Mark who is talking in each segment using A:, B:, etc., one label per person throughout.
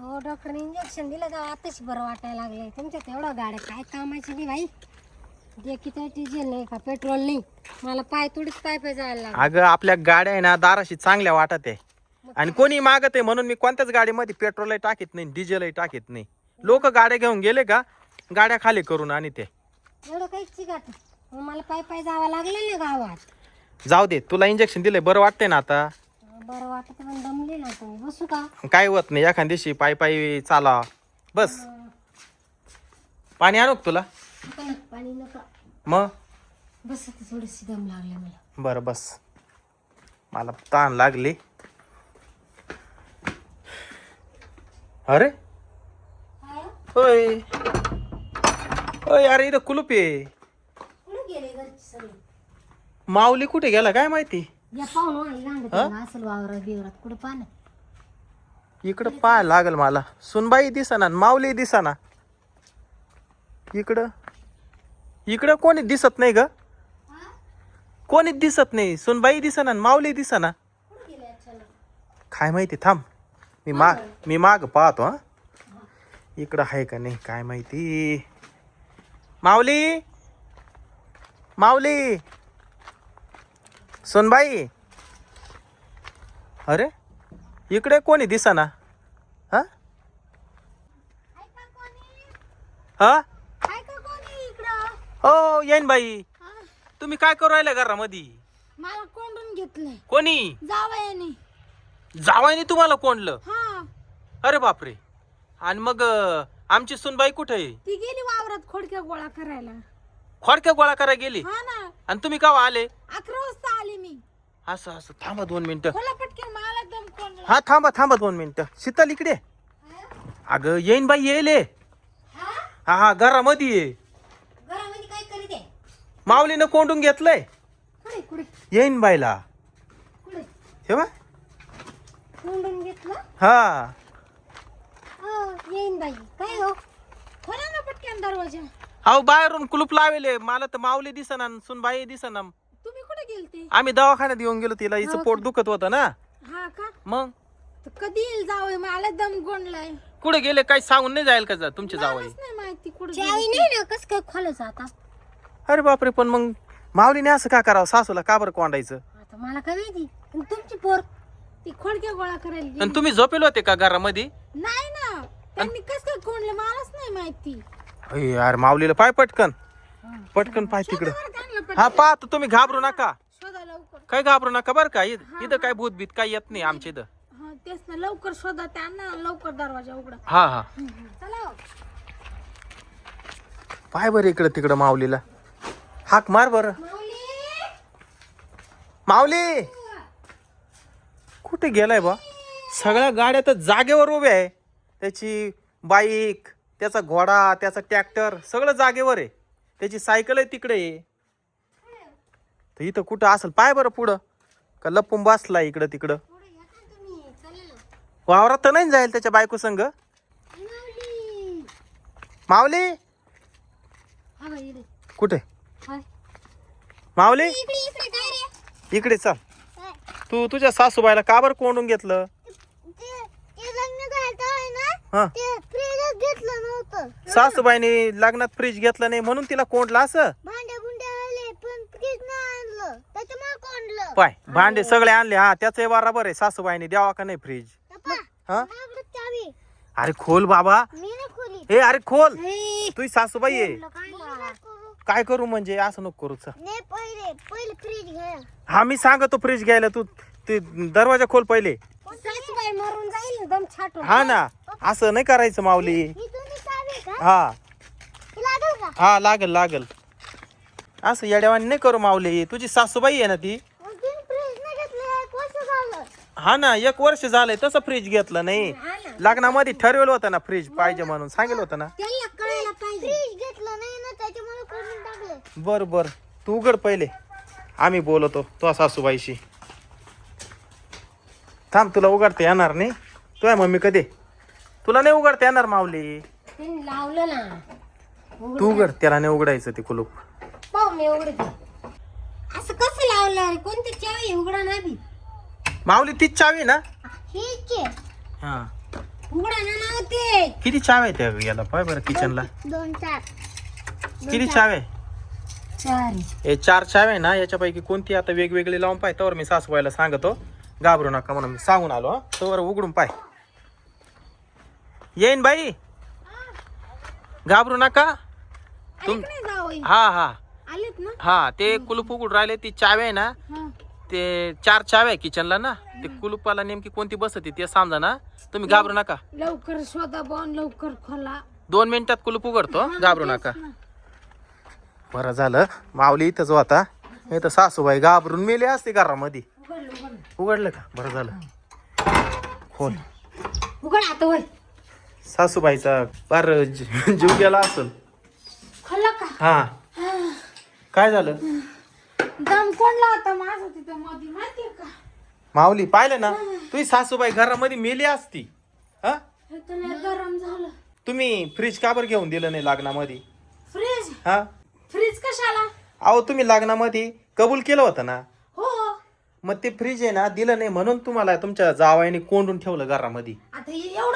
A: हो डॉक्टरने इंजेक्शन दिलं तर आताच बरं वाटायला लागले तुमच्यात एवढं गाड्या काय कामाची नाही भाई जे किती डिझेल नाही का पेट्रोल नाही. मला पाय तुडीच पाय पाय जायला लागले.
B: अगं आपल्या गाड्या आहे ना दाराशी चांगल्या वाटत आहे. आणि कोणी मागत आहे म्हणून मी कोणत्याच गाडीमध्ये पेट्रोलही टाकीत नाही डिझेलही टाकीत नाही. लोक गाड्या घेऊन गेले का गाड्या खाली करून आणि ते.
A: एवढं काहीच चिकाट मला पाय पाय जावं लागलं ना गावात.
B: जाऊ दे तुला इंजेक्शन दिलंय बरं वाटतंय ना आता.
A: बरं वाटत पण दमले ना तुम्ही. बसू का?
B: काय होत नाही एखाद दिवशी पायी पायी चाला. बस. पाणी आणू का तुला?
A: नका ना, पाणी नका.
B: मग?
A: बस आता थोडीशी दम लागले मला.
B: बरं बस. मला ताण लागली. अरे?
A: काय?
B: होय. होय अरे इथं कुलूप आहे.
A: कुठे गेले घरचे सगळे.
B: माऊली कुठे गेला काय माहिती?
A: या पाहून आई रांगत असेल वावरात बिवरात. कुठं पाहा
B: इकडं पाय लागल मला. सुनबाई दिसना माऊली दिसना. इकडं? इकडं कोणी दिसत नाही ग? कोणीच दिसत नाही. सुनबाई दिसना माऊली दिसना. काय माहिती थांब. मी माग मी माग पाहतो हा. इकडं आहे का नाही काय माहिती. माऊली? माऊली? सोनबाई? अरे इकडे कोणी दिसना? हा? हा? हो येईन बाई. तुम्ही काय करू राहिले घरामध्ये?
A: मला कोंडून घेतलंय.
B: कोणी?
A: जावयाने.
B: जावायनी तुम्हाला कोणलं
A: हा.
B: अरे बापरे. आणि मग अं, आमची सुनबाई कुठे आहे?
A: ती गेली वावरात खोडक्या गोळा करायला.
B: खोडक्या गोळा करायला गेली.
A: हा ना.
B: आणि तुम्ही केव्हा आले?
A: अकरा वाजता आली मी.
B: असं असं. थांबा दोन मिनिटं.
A: खोला पटकन मला एकदम कोंडलं
B: हा थांबा थांबा दोन मिनिटं. शीतल इकडे. अगं येईन बाई येईल
A: हा.
B: हा? हा घरामध्ये ये.
A: घरामध्ये काय करीत आहे?
B: माऊलीनं कोंडून घेतलंय.
A: कुठे कुठे?
B: येईन बाईला.
A: कुठे?
B: हे बा
A: कोंडून घेतलं?
B: हा.
A: हो येईन बाई. काय हो? खोला ना पटकन दरवाजा.
B: अहो बाहेरून कुलूप लावेले. मला तर माऊली दिसना सुनबाई दिसना
A: तुम्ही कुठे गेलते?
B: आम्ही दवाखान्यात येऊन गेलो तिला. हिचं पोट दुखत होतं ना.
A: हा का?
B: मग?
A: तर कधी येईल जावं मला दम गोंडलाय.
B: कुठे गेले? काही सांगून नाही जाईल का जा तुमचे जावई?
A: मलाच नाही माहिती कुठे चावी नाही ना कस काय खोलायचं आता
B: अरे बापरे पण मग माऊलीने असं का करावं? सासूला का बरं कोंडायचं?
A: आता मला काय माहिती. आणि तुमची पोर? ती खोडक्या गोळा करायला गेली.
B: आणि तुम्ही झोपेल होते का घरामध्ये?
A: नाही ना. त्यांनी कस काय कोंडले? मलाच नाही माहिती.
B: अय यार माऊलीला पाय पटकन. पटकन पाय तिकडं. हा पाहतो तुम्ही घाबरू नका.
A: शोधा लवकर.
B: काय घाबरू नका बरं का? इथं इथं काय भूत बीत काय येत नाही आमच्या इथं.
A: हा तेच ना लवकर शोधा त्यांना लवकर दरवाजा उघडा.
B: हा हा.
A: चला हो.
B: पाय बरं इकडं तिकडं माऊलीला. हाक मार बरं.
A: माऊली!
B: माऊली! कुठे गेलाय बा? सगळ्या गाड्या तर जागेवर उभ्या आहे. त्याची बाईक त्याचा घोडा त्याचा ट्रॅक्टर सगळं जागेवर आहे. त्याची सायकल आहे तिकडे. आहे तर इथं कुठं असेल? पाय बरं पुढं. का लपून बसला इकडं तिकडं? वावरात तर नाही जाईल त्याच्या बायको
A: हा बाई इकडे.
B: कुठे. माऊली?
A: इकडे
B: चल. तू तुझ्या सासूबाईला का बरं कोंडून घेतलं? हा
A: ते फ्रीजच घेतलं नव्हतं
B: सासूबाईने लग्नात फ्रीज घेतलं नाही म्हणून तिला कोंडलं असं?
A: भांड्या बुंड्या आले पण फ्रीज नाही आणलं. त्याच्यामुळे कोंडलं.
B: पाय भांडे सगळे आणले. हा त्याच बरोबर आहे. सासूबाईने द्यावा का नाही फ्रीज हा?
A: माझ्याकडे चावी.
B: अरे खोल बाबा.
A: मी नाही खोली
B: ए अरे खोल. तुझी सासूबाई आहे.
A: काय
B: काय करू म्हणजे? असं नको करू चल.
A: नाही पहिले पहिले फ्रीज घ्या.
B: हा मी सांगतो फ्रीज घ्यायला. तू ते दरवाजा खोल पहिले.
A: सासूबाई मरून जाईल दम छाटून.
B: हा ना. असं नाही करायचं माऊली.
A: ही
B: हा.
A: ही लागेल का?
B: हा लागल लागल. असं येड्यावानी नाही करू माऊली. तुझी सासूबाई आहे ना ती? हा ना एक वर्ष झालंय तसं फ्रीज घेतलं नाही.
A: हा ना.
B: लग्नामध्ये ठरवेल होतं ना फ्रीज पाहिजे म्हणून. सांगेल होतं ना?
A: त्यांना कळायला पाहिजे. फ्रीज घेतलं नाही ना त्याच्यामुळे करून टाकलं.
B: बर बर. तू उघड पहिले. आम्ही बोलतो तो सासूबाईशी. थांब तुला उघडता येणार नाही. तुझ्या मम्मी कधी? तुला नाही उघडता येणार माऊली.
A: त्यांनी लावलं ना.
B: तू उघड त्याला नाही उघडायचं ते कुलूप
A: पाहू मी उघडते. असं कसं लावलं कोणती चावी उघडा नाही
B: माऊली तीच चावी ना?
A: ठीक आहे.
B: हा.
A: उघडा ना ना आहे
B: किती चाव आहे त्या याला? पाय बरं किचनला.
C: दोन चार.
B: किती चाव आहे
A: चार.
B: हे चार चाव आहे ना याच्यापैकी कोणती आता वेगवेगळी लावून पाय तर मी सासूबाईला सांगतो. घाबरू नका म्हणून मी सांगून आलो तर उघडून पाय. येईन बाई. घाबरू नका. तुम हा हा.
A: आलेत ना?
B: हा ते कुलूप उघडून राहिले ती चावी आहे ना
A: हा.
B: ते चार चाव्या आहे किचनला ना ते कुलूपाला नेमकी कोणती बसते ते समजा ना तुम्ही घाबरू नका.
A: लवकर शोधा बॉन लवकर खोला.
B: दोन मिनिटात कुलूप उघडतो घाबरू नका. बरं झालं माऊली इथंच होता नाही तर सासूबाई घाबरून मेले असते घरामध्ये.
A: उघडलं
B: का? बरं झालं. खोल.
A: उघड आता
B: सासूबाईचा फार जी- जीव गेला असेल.
A: का?
B: हा. काय झालं?
A: दम कोणला होता माझा तिथं मध्ये माहितीये का?
B: माऊली पाहिलं ना? तुझी सासूबाई घरामध्ये मेली असती. हा?
A: हे तर लय गरम झालं.
B: तुम्ही फ्रीज का बरं घेऊन दिलं नाही लग्नामध्ये?
A: फ्रीज?
B: हा?
A: फ्रीज कशाला?
B: अहो तुम्ही लग्नामध्ये कबूल केलं होतं ना?
A: हो.
B: मग ते फ्रीज आहे ना दिलं नाही म्हणून तुम्हाला तुमच्या जावाईने कोंडून ठेवलं घरामध्ये.
A: आता हे एवढं लग्नाचं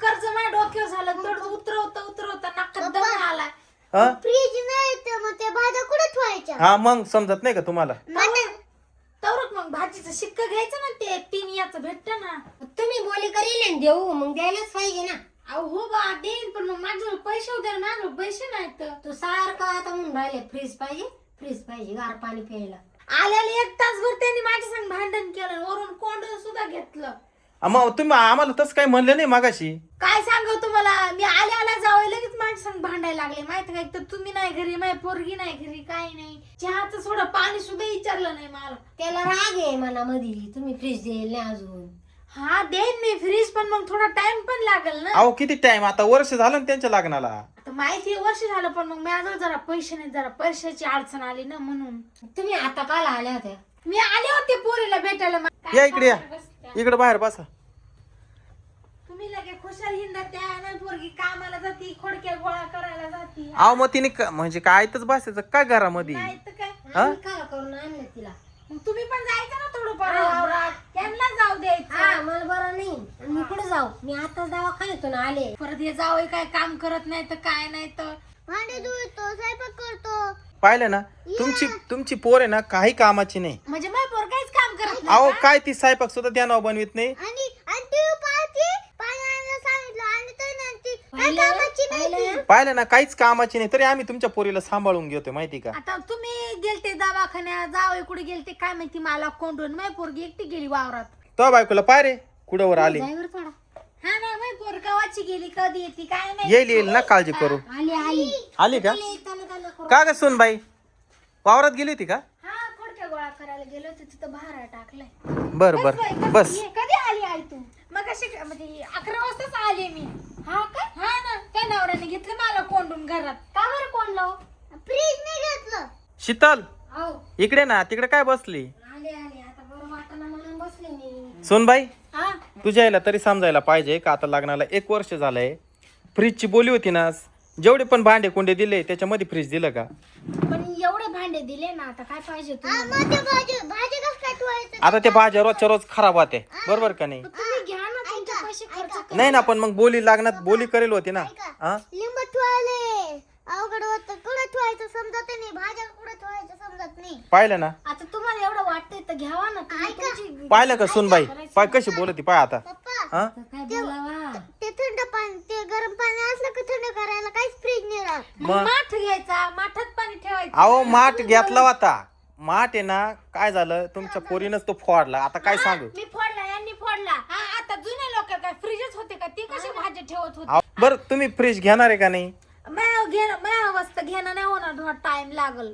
A: कर्ज माझ्या डोक्यावर झालं तेवढं उतरवता उतरवता नाकात दम आलाय
B: हा?
C: फ्रीज नाही तर मग ते भाज्या कुठे ठेवायच्या?
B: हा मग समजत नाही का तुम्हाला?
A: तवरक मग भाजीचं शिक्क घ्यायचं ना ते तीन याचं भेटत ना. तुम्ही बोली करील देऊ मग द्यायलाच पाहिजे ना. अहो हो बा देईन पण मग माझ्याजवळ पैसे होते माझ्याजवळ पैसे नाहीत. तू सारखा आता म्हणून राहिले फ्रीज पाहिजे फ्रीज पाहिजे गार पाणी प्यायला. आल्याला एक तासभर त्यांनी माझ्या संग भांडण केलं वरून कोंड सुद्धा घेतलं.
B: मग तुम्ही आम्हाला तसं काही म्हणलं नाही मागाशी?
A: काय सांगू तुम्हाला? मी आले आला जावं लगेच संग भांडायला लागले. माहिती का? एक तर तुम्ही नाही घरी माझी पोरगी नाही घरी काही नाही. चहाचं थोडं पाणी सुद्धा विचारलं नाही मला. त्याला राग आहे मनामध्ये. तुम्ही फ्रीज देईल नाही अजून. हा देईन मी फ्रीज पण मग थोडा टाइम पण लागेल ना.
B: अहो किती टाइम आता वर्ष झालं ना त्यांच्या लग्नाला.
A: आता माहिती आहे, वर्ष झालं पण मग माझ्याजवळ जरा पैसे नाही जरा पैशाची अडचण आली ना म्हणून. तुम्ही आता काल आल्या होत्या. मी आले होते पोरीला भेटायला. मग काय
B: या इकडे या? इकडे बाहेर बसा.
A: तुम्ही लगे खुशाल हिंदा त्या पोरगी कामाला जाती खोडक्या गोळा करायला जाती.
B: अहो मग तिने क- म्हणजे काय तर बसायचं काय घरामध्ये?
A: नाही तर काय?
B: हा?
A: आम्ही काला करून आणलं तिला? मग तुम्ही पण जायचं ना थोडं वावरात. त्यांना जाऊ द्यायचं. मला बरं नाही. आणि मी कुठे जाऊ? मी आता दवाखान्यातून आले. परत हे जावं काय काम करत नाही तर काय नाही तर
C: भांडे धुतो स्वयंपाक करतो.
B: पाहिलं ना तुमची तुमची पोर आहे ना काही कामाची नाही.
A: म्हणजे माझ्या पोर काहीच काम करत नाही
B: अहो काय ती स्वयंपाक सुद्धा ध्यानावर बनवित नाही?
C: आणि आणि ती पाहते पाणी आणायला सांगितलं आणि तर नाही ती काय
A: पाहिलं?
C: कामाची नाही ती.
A: पाहिलं?
B: पाहिलं ना काहीच कामाची नाही. तरी आम्ही तुमच्या पोरीला सांभाळून घेतोय माहिती का?
A: आता तुम्ही गेलते दवाखान्यात जावं कुठे गेलते काय माहिती मला कोंडून माझी पोरगी एकटी गेली वावरात.
B: तो बायकोला पाय रे कुडावर आली?
A: ड्रायव्हर थोडा हा ना गेली? कधी येते? काय नाही
B: येईल येईल ना काळजी करू.
A: आली आली.
B: आली का? का ग सुन बाई वावरात गेली होती का?
A: हा खोडक्या गोळा करायला गेलो होते तिथं भारा टाकलाय.
B: बर बर बस.
A: ये, कधी आली आई तू? मग अशी म्हणजे अकरा वाजताच आले मी. हा काय हा ना त्या नवऱ्याने घेतलं मला कोंडून घरात. का बरं कोंडलं?
C: फ्रीज नाही घेतलं.
B: शीतल
A: हो
B: इकडे ना तिकडे काय बसली?
A: आले आले आता बरं वाटणं म्हणून बसले मी.
B: सोनबाई?
A: हा?
B: तुझ्या यायला तरी समजायला पाहिजे का आता लग्नाला एक वर्ष झालंय. फ्रीजची बोली होती ना जेवढे पण भांडे कोंडे दिले त्याच्यामध्ये फ्रीज दिलं का?
A: पण एवढे भांडे दिले ना आता काय पाहिजे
C: हा
A: तुम्हाला?
C: मग ते भाजी भाजी कसं काय ठेवायचं
B: आता ते भाज्या रोजच्या रोज खराब होते बरोबर का नाही?
A: तुम्ही घ्या ना तुमचे पैसे खर्च करा.
B: नाही ना पण मग बोली लागण्यात बोली करेल होती ना. हा?
C: लिंब ठेवायले अवघड होत. कुठं ठेवायचं समजत नाही. भाज्या कुठं ठेवायचं समजत नाही.
B: पाहिलं ना?
A: आता तुम्हाला एवढं वाटतंय तर घ्यावा ना. तुम्ही तुमची-
B: पाहिलं का सुनबाई? पाय कशी बोलती पाय आता.
C: पप्पा
B: हा?
A: आता काय बोलावा?
C: ते थंड पाणी ते गरम पाणी असलं की थंड करायला काहीच फ्रीज नाही राहत.
A: मग माठ घ्यायचा माठात पाणी ठेवायचं.
B: अहो माठ घेतला होता. माठ आहे ना काय झालं? तुमच्या पोरीनच तो फोडला. आता काय सांगू?
A: मी फोडला यांनी फोडला. हा आता जुने लोक काय फ्रीजच होते का? ते कसे भाज्या ठेवत होते?
B: अहो, बरं तुम्ही फ्रीज घेणार आहे का नाही?
A: माया घेणं माया वाजता घेणं नाही होणार थोडा टाइम लागल.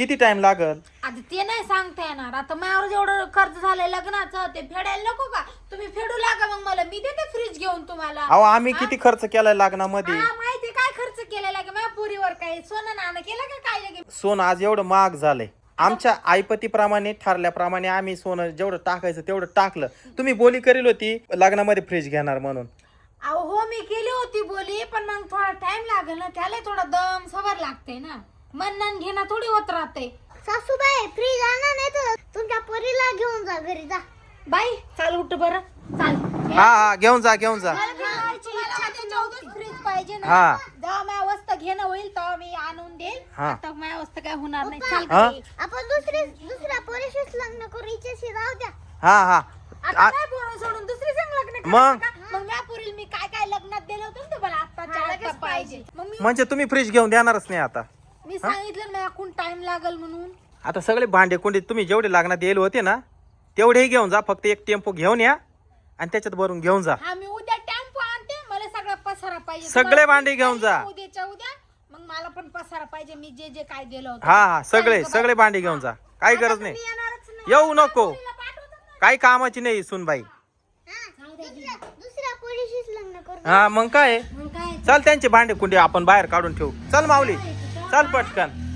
B: किती टाइम लागल?
A: आता ते नाही सांगता येणार. आता मायावर जेवढं खर्च झालंय लग्नाचं ते फेडायला नको का? तुम्ही फेडू लागा मग मला. मी देते फ्रीज घेऊन तुम्हाला.
B: अहो आम्ही किती खर्च केलाय लग्नामध्ये?
A: हा माहिती काय खर्च केलेला का माझ्या पुरीवर काय? सोनं नाणं केलं का काय लगे?
B: सोनं आज एवढं महाग झालंय. आमच्या आईपतीप्रमाणे ठरल्याप्रमाणे आम्ही सोनं जेवढं टाकायचं तेवढं टाकलं. तुम्ही बोली करेल होती लग्नामध्ये फ्रीज घेणार म्हणून.
A: अहो हो मी केली होती बोली पण मग थोडा टाइम लागेल ना त्याला थोडा दम सवार लागते ना. मनन घेणं थोडी होत राहते
C: सासूबाई फ्रीज आणा नाही तर तुमच्या परीला घेऊन जा घरी जा.
A: बाई चाल उठ बरं. चाल.
B: हा हा घेऊन जा घेऊन जा.
A: मला इच्छा पाहिजे ना.
B: हा.
A: जेव्हा माझ्या अवस्था घेणं होईल तेव्हा मी आणून देईल.
B: हा.
A: आता माझ्या अवस्था काय होणार नाही. चाल
B: हा?
A: घरी.
C: आपण दुसरी दुसऱ्या पोरीशीच लग्न करू हिच्याशी राहू द्या.
B: हा हा.
A: आता
B: आ-
A: काय पोरं सोडून दुसरी संग लग्न
B: मग?
A: करायचं का? मग? म्या पुरील मी काय काय लग्नात दिलं होतं ना तुम्हाला? आत्ताच्या आत्ता पाहिजे. मग मी
B: म्हणजे तुम्ही फ्रीज घेऊन देणारच नाही आता.
A: मी सांगितलं ना कोण टाइम लागल म्हणून.
B: आता सगळे भांडे कुंडे तुम्ही जेवढे लागण्यात येईल होते ना तेवढेही घेऊन जा फक्त एक टेम्पो घेऊन या आणि त्याच्यात भरून घेऊन जा.
A: हा मी उद्या टेम्पो आणते मला सगळा पसारा पाहिजे.
B: सगळे भांडे घेऊन जा.
A: उद्याच्या उद्या मग मला पण पसारा पाहिजे मी जे जे काय दिलं होतं.
B: हा हा सगळे सगळे भांडे घेऊन जा. काही
A: आता
B: गरज नाही. येऊ नको. काही कामाची नाही सुनबाई
C: हा,
B: हा काय?
A: मग काय?
B: चल त्यांचे भांडे कुंडे आपण बाहेर काढून ठेवू. चल माऊली. चाल पटकन.